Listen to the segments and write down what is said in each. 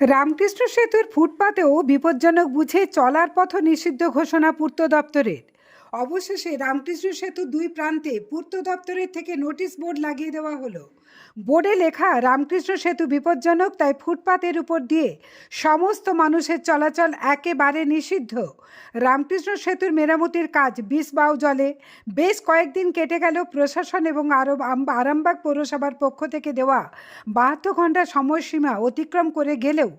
রামকৃষ্ণ সেতুর ফুটপাতেও বিপজ্জনক বুঝে চলার পথ নিষিদ্ধ ঘোষণা পূর্ত দপ্তরের। অবশেষে রামকৃষ্ণ সেতু দুই প্রান্তে পূর্ত দপ্তরের থেকে নোটিশ বোর্ড লাগিয়ে দেওয়া হলো। বোর্ডে লেখা, রামকৃষ্ণ সেতু বিপজ্জনক, তাই ফুটপাতের উপর দিয়ে সমস্ত মানুষের চলাচল একেবারে নিষিদ্ধ। রামকৃষ্ণ সেতুর মেরামতির কাজ বিষ বাউ জলে। বেশ কয়েকদিন কেটে গেল প্রশাসন এবং আরও আরামবাগ পৌরসভার পক্ষ থেকে দেওয়া বাহাত্তর ঘণ্টা সময়সীমা অতিক্রম করে গেলেও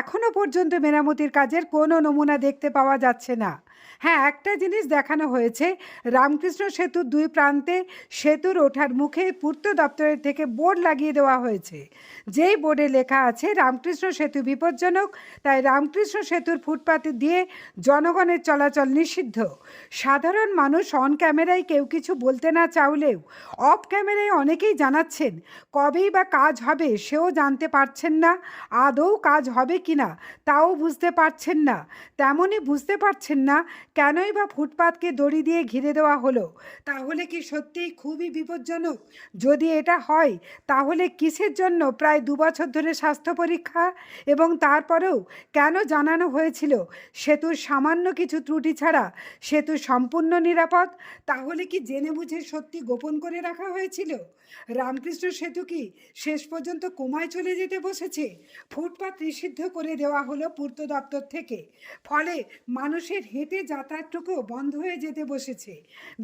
এখনও পর্যন্ত মেরামতির কাজের কোনো নমুনা দেখতে পাওয়া যাচ্ছে না। হ্যাঁ একটা জিনিস দেখানো হয়েছে। রামকৃষ্ণ সেতুর দুই প্রান্তে সেতুর ওঠার মুখে পূর্ত দপ্তরের থেকে বোর্ড লাগিয়ে দেওয়া হয়েছে। যেই বোর্ডে লেখা আছে, রামকৃষ্ণ সেতু বিপজ্জনক, তাই রামকৃষ্ণ সেতুর ফুটপাতে দিয়ে জনগণের চলাচল নিষিদ্ধ। সাধারণ মানুষ অন ক্যামেরায় কেউ কিছু বলতে না চাইলেও অফ ক্যামেরায় অনেকেই জানাচ্ছেন, কবেই বা কাজ হবে সেও জানতে পারছেন না, আদৌ কাজ হবে কি না তাও বুঝতে পারছেন না। তেমনই বুঝতে পারছেন না কেনই বা ফুটপাতকে দড়ি দিয়ে ঘিরে দেওয়া হলো? তাহলে কি সত্যিই খুবই বিপজ্জনক? যদি এটা হয়, তাহলে কিসের জন্য প্রায় দু বছর ধরে স্বাস্থ্য পরীক্ষা? এবং তারপরেও কেন জানানো হয়েছিল সেতুর সামান্য কিছু ত্রুটি ছাড়া সেতু সম্পূর্ণ নিরাপদ? তাহলে কি জেনে বুঝে সত্যি গোপন করে রাখা হয়েছিল? রামকৃষ্ণ সেতু কি শেষ পর্যন্ত কোমায় চলে যেতে বসেছে? ফুটপাত নিষিদ্ধ করে দেওয়া হলো পূর্ত দপ্তর থেকে। ফলে মানুষের হেঁটে যাতায়াতটুকু বন্ধ হয়ে যেতে বসেছে।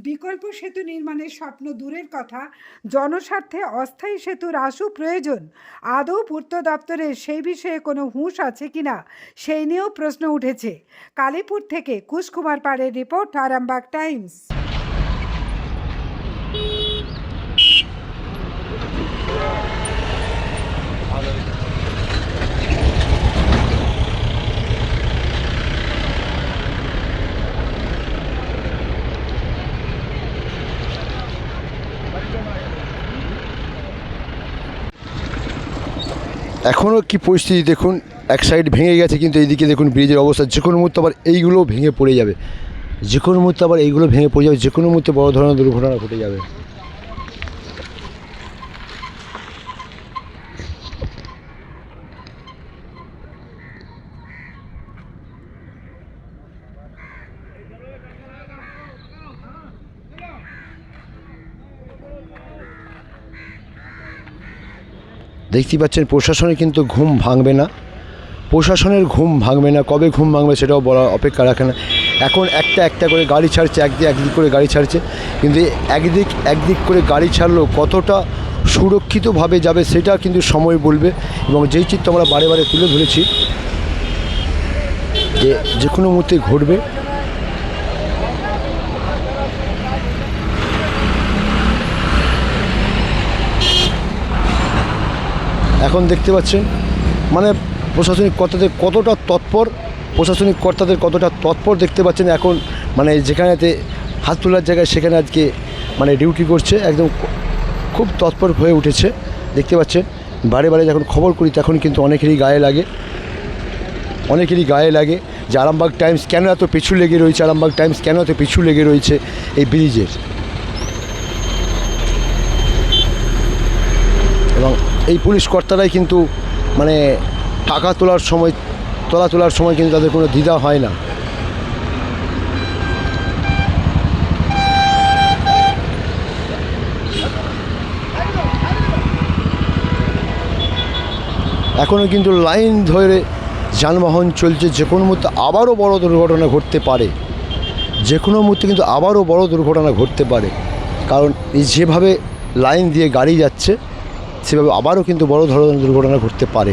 বিকল্প সেতু নির্মাণের স্বপ্ন দূরের কথা, জনস্বার্থে অস্থায়ী সেতুর আশু প্রয়োজন। আদৌ পূর্ত দপ্তরের সেই বিষয়ে কোনো হুঁশ আছে কিনা সেই নিয়েও প্রশ্ন উঠেছে। কালীপুর থেকে কুশকুমার পাড়ের রিপোর্ট, আরামবাগ টাইমস। এখনও কি পরিস্থিতি দেখুন, এক সাইড ভেঙে গেছে কিন্তু এইদিকে দেখুন ব্রিজের অবস্থা, যে কোনো মুহূর্তে আবার এইগুলো ভেঙে পড়ে যাবে। যে কোনো মুহূর্তে আবার এইগুলো ভেঙে পড়ে যাবে, যে কোনো মুহূর্তে বড় ধরনের দুর্ঘটনা ঘটে যাবে। দেখতেই পাচ্ছেন প্রশাসনের কিন্তু ঘুম ভাঙবে না। প্রশাসনের ঘুম ভাঙবে না। কবে ঘুম ভাঙবে সেটাও বলা অপেক্ষা রাখে না। এখন একটা একটা করে গাড়ি ছাড়ছে, একদিক একদিক করে গাড়ি ছাড়ছে। কিন্তু একদিক একদিক করে গাড়ি ছাড়লেও কতটা সুরক্ষিতভাবে যাবে সেটা কিন্তু সময় বলবে। এবং যেই চিত্র আমরা বারে বারে তুলে ধরেছি, যে যে কোনো মুহূর্তে ঘটবে। এখন দেখতে পাচ্ছেন মানে প্রশাসনিক কর্তাদের কতটা তৎপর, প্রশাসনিক কর্তাদের কতটা তৎপর দেখতে পাচ্ছেন এখন মানে যেখানেতে হাত তোলার জায়গায় সেখানে আজকে মানে ডিউটি করছে, একদম খুব তৎপর হয়ে উঠেছে, দেখতে পাচ্ছেন। বারে বারে যখন খবর করি তখন কিন্তু অনেকেরই গায়ে লাগে, অনেকেরই গায়ে লাগে যে আরামবাগ টাইমস কেন এত পিছু লেগে রয়েছে, আরামবাগ টাইমস কেন এত পিছু লেগে রয়েছে এই ব্রিজের এবং এই পুলিশ কর্তারাই কিন্তু মানে টাকা তোলার সময়, তোলা তোলার সময় কিন্তু তাদের কোনো দ্বিধা হয় না। এখনও কিন্তু লাইন ধরে যানবাহন চলছে, যে কোনো মুহূর্তে আবারও বড় দুর্ঘটনা ঘটতে পারে। যে কোনো মুহূর্তে কিন্তু আবারও বড় দুর্ঘটনা ঘটতে পারে। কারণ এই যেভাবে লাইন দিয়ে গাড়ি যাচ্ছে সেভাবে আবারও কিন্তু বড় ধরনের দুর্ঘটনা ঘটতে পারে।